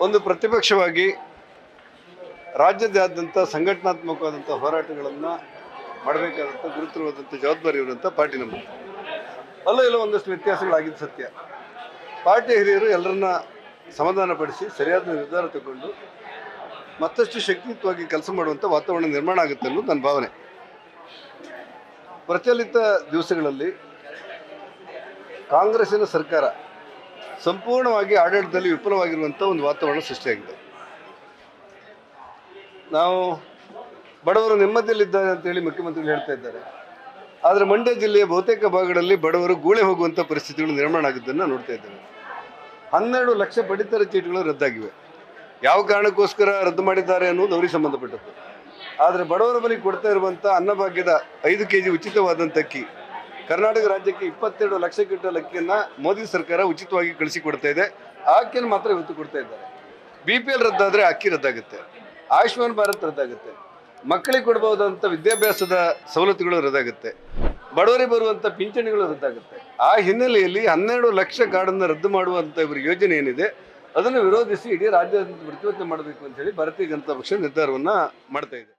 ಒಂದು ಪ್ರತಿಪಕ್ಷವಾಗಿ ರಾಜ್ಯದಾದ್ಯಂತ ಸಂಘಟನಾತ್ಮಕವಾದಂಥ ಹೋರಾಟಗಳನ್ನು ಮಾಡಬೇಕಾದಂಥ ಗುರುತರವಾದಂಥ ಜವಾಬ್ದಾರಿ ಇರುವಂಥ ಪಾರ್ಟಿ ನಮ್ಮದು ಅಲ್ಲೂ ಎಲ್ಲ ಒಂದಷ್ಟು ವ್ಯತ್ಯಾಸಗಳಾಗಿದ್ದು ಸತ್ಯ. ಪಾರ್ಟಿ ಹಿರಿಯರು ಎಲ್ಲರನ್ನ ಸಮಾಧಾನಪಡಿಸಿ ಸರಿಯಾದ ನಿರ್ಧಾರ ತಗೊಂಡು ಮತ್ತಷ್ಟು ಶಕ್ತಿಯುತವಾಗಿ ಕೆಲಸ ಮಾಡುವಂಥ ವಾತಾವರಣ ನಿರ್ಮಾಣ ಆಗುತ್ತೆ ಅನ್ನೋದು ನನ್ನ ಭಾವನೆ. ಪ್ರಚಲಿತ ದಿವಸಗಳಲ್ಲಿ ಕಾಂಗ್ರೆಸ್ಸಿನ ಸರ್ಕಾರ ಸಂಪೂರ್ಣವಾಗಿ ಆಡಳಿತದಲ್ಲಿ ವಿಫಲವಾಗಿರುವಂಥ ಒಂದು ವಾತಾವರಣ ಸೃಷ್ಟಿಯಾಗಿದೆ. ನಾವು ಬಡವರು ನೆಮ್ಮದಿಯಲ್ಲಿದ್ದಾರೆ ಅಂತೇಳಿ ಮುಖ್ಯಮಂತ್ರಿಗಳು ಹೇಳ್ತಾ ಇದ್ದಾರೆ. ಆದರೆ ಮಂಡ್ಯ ಜಿಲ್ಲೆಯ ಬಹುತೇಕ ಭಾಗಗಳಲ್ಲಿ ಬಡವರು ಗೂಳೆ ಹೋಗುವಂಥ ಪರಿಸ್ಥಿತಿಗಳು ನಿರ್ಮಾಣ ಆಗಿದ್ದನ್ನು ನೋಡ್ತಾ ಇದ್ದೇವೆ. ಹನ್ನೆರಡು ಲಕ್ಷ ಪಡಿತರ ಚೀಟಿಗಳು ರದ್ದಾಗಿವೆ. ಯಾವ ಕಾರಣಕ್ಕೋಸ್ಕರ ರದ್ದು ಮಾಡಿದ್ದಾರೆ ಅನ್ನೋದು ಅವರಿಗೆ ಸಂಬಂಧಪಟ್ಟದ್ದು. ಆದರೆ ಬಡವರ ಬಳಿ ಕೊಡ್ತಾ ಇರುವಂಥ ಅನ್ನಭಾಗ್ಯದ ಐದು ಕೆ ಜಿ ಉಚಿತವಾದಂಥ ಅಕ್ಕಿ ಕರ್ನಾಟಕ ರಾಜ್ಯಕ್ಕೆ ಇಪ್ಪತ್ತೆರಡು ಲಕ್ಷ ಕ್ವಿಂಟಲ್ ಅಕ್ಕಿಯನ್ನು ಮೋದಿ ಸರ್ಕಾರ ಉಚಿತವಾಗಿ ಕಳಿಸಿಕೊಡ್ತಾ ಇದೆ. ಆ ಅಕ್ಕಿಯನ್ನು ಮಾತ್ರ ಇವತ್ತು ಕೊಡ್ತಾ ಇದ್ದಾರೆ. ಬಿ ಪಿ ಎಲ್ ರದ್ದಾದರೆ ಅಕ್ಕಿ ರದ್ದಾಗುತ್ತೆ. ಆಯುಷ್ಮಾನ್ ಭಾರತ್ ರದ್ದಾಗುತ್ತೆ. ಮಕ್ಕಳಿಗೆ ಕೊಡಬಹುದಂಥ ವಿದ್ಯಾಭ್ಯಾಸದ ಸವಲತ್ತುಗಳು ರದ್ದಾಗುತ್ತೆ. ಬಡವರಿಗೆ ಬರುವಂಥ ಪಿಂಚಣಿಗಳು ರದ್ದಾಗುತ್ತೆ. ಆ ಹಿನ್ನೆಲೆಯಲ್ಲಿ ಹನ್ನೆರಡು ಲಕ್ಷ ಕಾರ್ಡನ್ನು ರದ್ದು ಮಾಡುವಂಥ ಇವರ ಯೋಜನೆ ಏನಿದೆ, ಅದನ್ನು ವಿರೋಧಿಸಿ ಇಡೀ ರಾಜ್ಯಾದ್ಯಂತ ಪ್ರತಿಭಟನೆ ಮಾಡಬೇಕು ಅಂತ ಹೇಳಿ ಭಾರತೀಯ ಜನತಾ ಪಕ್ಷ ನಿರ್ಧಾರವನ್ನು ಮಾಡ್ತಾ ಇದೆ.